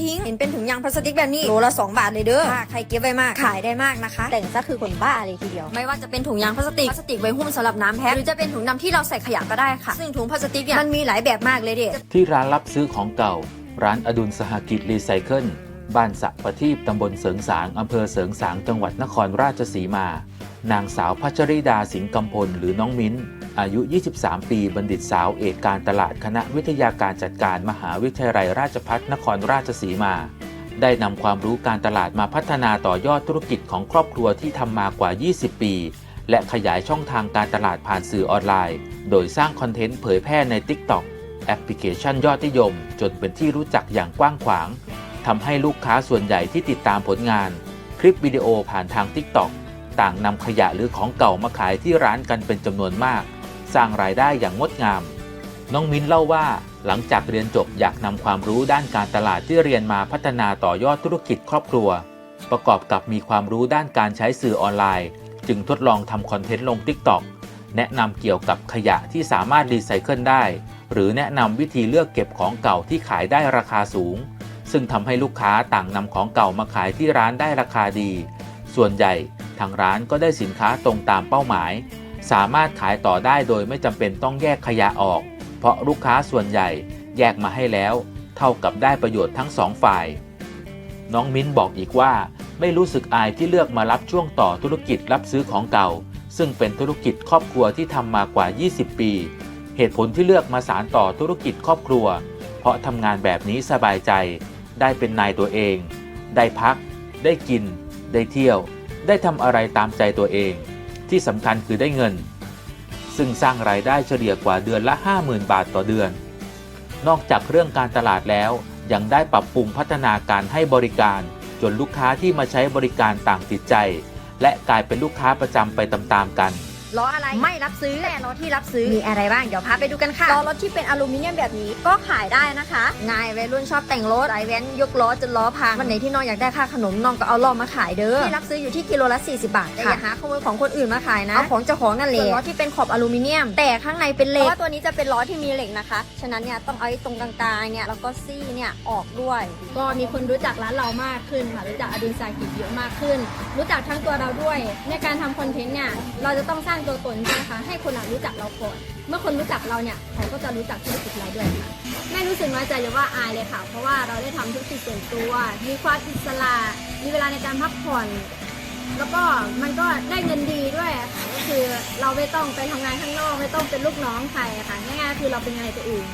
ทิ้ง เห็นเป็นถุงยางพลาสติกแบบนี้โลละ 2 บาทเลยเด้อถ้าใครเก็บไว้มากขายได้มากนะคะ แต่งซะคือคนบ้าเลยทีเดียว ไม่ว่าจะเป็นถุงยางพลาสติกพลาสติกไว้หุ้มสำหรับน้ำแพ็คหรือจะเป็นถุงดำที่เราใส่ขยะก็ได้ค่ะ ซึ่งถุงพลาสติกเนี่ยมันมีหลายแบบมากเลยเด็ที่ร้านรับซื้อของเก่า ร้านอดุลสหกิจรีไซเคิล บ้านสะประทีปตำบลเสริงสางอำเภอเสริงสางจังหวัดนครราชสีมา นางสาวพัชริดาสิงห์กำพลหรือน้องมิ้น อายุ 23 ปีบัณฑิตสาวเอกการตลาดคณะวิทยาการจัดการมหาวิทยาลัยราชภัฏนครราชสีมา ได้นำความรู้การตลาดมาพัฒนาต่อยอดธุรกิจของครอบครัวที่ทำมากว่า 20 ปี และขยายช่องทางการตลาดผ่านสื่อออนไลน์ โดยสร้างคอนเทนต์เผยแพร่ใน TikTok แอปพลิเคชันยอดนิยม จนเป็นที่รู้จักอย่างกว้างขวาง ทำให้ลูกค้าส่วนใหญ่ที่ติดตามผลงาน คลิปวิดีโอผ่านทาง TikTok ต่างนำขยะหรือของเก่ามาขายที่ร้านกันเป็นจำนวนมาก สร้างรายได้อย่างงดงาม น้องมิ้นเล่าว่าหลังจากเรียนจบอยากนำความรู้ด้านการตลาดที่เรียนมาพัฒนาต่อยอดธุรกิจครอบครัว ประกอบกับมีความรู้ด้านการใช้สื่อออนไลน์ จึงทดลองทำคอนเทนต์ลง TikTok แนะนำเกี่ยวกับขยะที่สามารถรีไซเคิลได้ หรือแนะนำวิธีเลือกเก็บของเก่าที่ขายได้ราคาสูง ซึ่งทำให้ลูกค้าต่างนำของเก่ามาขายที่ร้านได้ราคาดี ส่วนใหญ่ทางร้านก็ได้สินค้าตรงตามเป้าหมาย สามารถขายต่อได้โดยไม่จำเป็นต้องแยกขยะออก เพราะลูกค้าส่วนใหญ่แยกมาให้แล้ว เท่ากับได้ประโยชน์ทั้งสองฝ่าย น้องมิ้นบอกอีกว่า ไม่รู้สึกอายที่เลือกมารับช่วงต่อธุรกิจรับซื้อของเก่า ซึ่งเป็นธุรกิจครอบครัวที่ทำมากว่า 20 ปี เหตุผลที่เลือกมาสารต่อธุรกิจครอบครัว เพราะทำงานแบบนี้สบายใจ ได้เป็นนายตัวเอง ได้พัก ได้กิน ได้เที่ยว ได้ทำอะไรตามใจตัวเอง ที่สำคัญคือได้เงิน ซึ่งสร้างรายได้เฉลี่ยกว่าเดือนละ 50,000 บาทต่อเดือน นอกจากเรื่องการตลาดแล้วยังได้ปรับปรุงพัฒนาการให้บริการ จนลูกค้าที่มาใช้บริการต่างติดใจ และกลายเป็นลูกค้าประจำไปตามๆกัน ล้ออะไรไม่รับซื้อแต่ล้อที่รับซื้อมีอะไรบ้างเดี๋ยวพาไปดูกันค่ะล้อรถที่เป็นอลูมิเนียมแบบนี้ก็ขายได้นะคะนายวัยรุ่นชอบแต่งรถสายแว้นยกล้อจนล้อพังวันไหนที่น้องอยากได้ค่าขนมน้องก็เอาล้อมาขายเด้อที่รับซื้ออยู่ที่กิโลละ 40 บาทแต่อย่าหาขโมยของคนอื่นมาขายนะเอาของเจ้าของนั่นแหละล้อที่เป็นขอบอลูมิเนียม แต่ข้างในเป็นเหล็กเพราะว่าตัวนี้จะเป็นล้อที่มีเหล็กนะคะฉะนั้นเนี่ยต้องเอาไอ้ตรงกลางๆเนี่ยแล้วก็ซี่เนี่ยออกด้วย ก็มีคนรู้จักร้านเรามากขึ้นค่ะรู้จักอดุลสากิจเยอะมากขึ้น รู้จักทั้งตัวเราด้วย ในการทำคอนเทนต์เนี่ยเราจะต้องสร้างตัวตนใช่ไหมคะให้คนรู้จักเราก่อน เมื่อคนรู้จักเราเนี่ยเขาก็จะรู้จักธุรกิจเราด้วยค่ะแม่รู้สึกน้อยใจหรือว่าอายเลยค่ะ เพราะว่าเราได้ทำธุรกิจส่วนตัว มีความอิสระมีเวลาในการพักผ่อน แล้วก็มันก็ได้เงินดีด้วยค่ะก็คือเราไม่ต้องไปทำงานข้างนอกไม่ต้องเป็นลูกน้องใครค่ะง่ายๆคือเราเป็นนายตัวเอง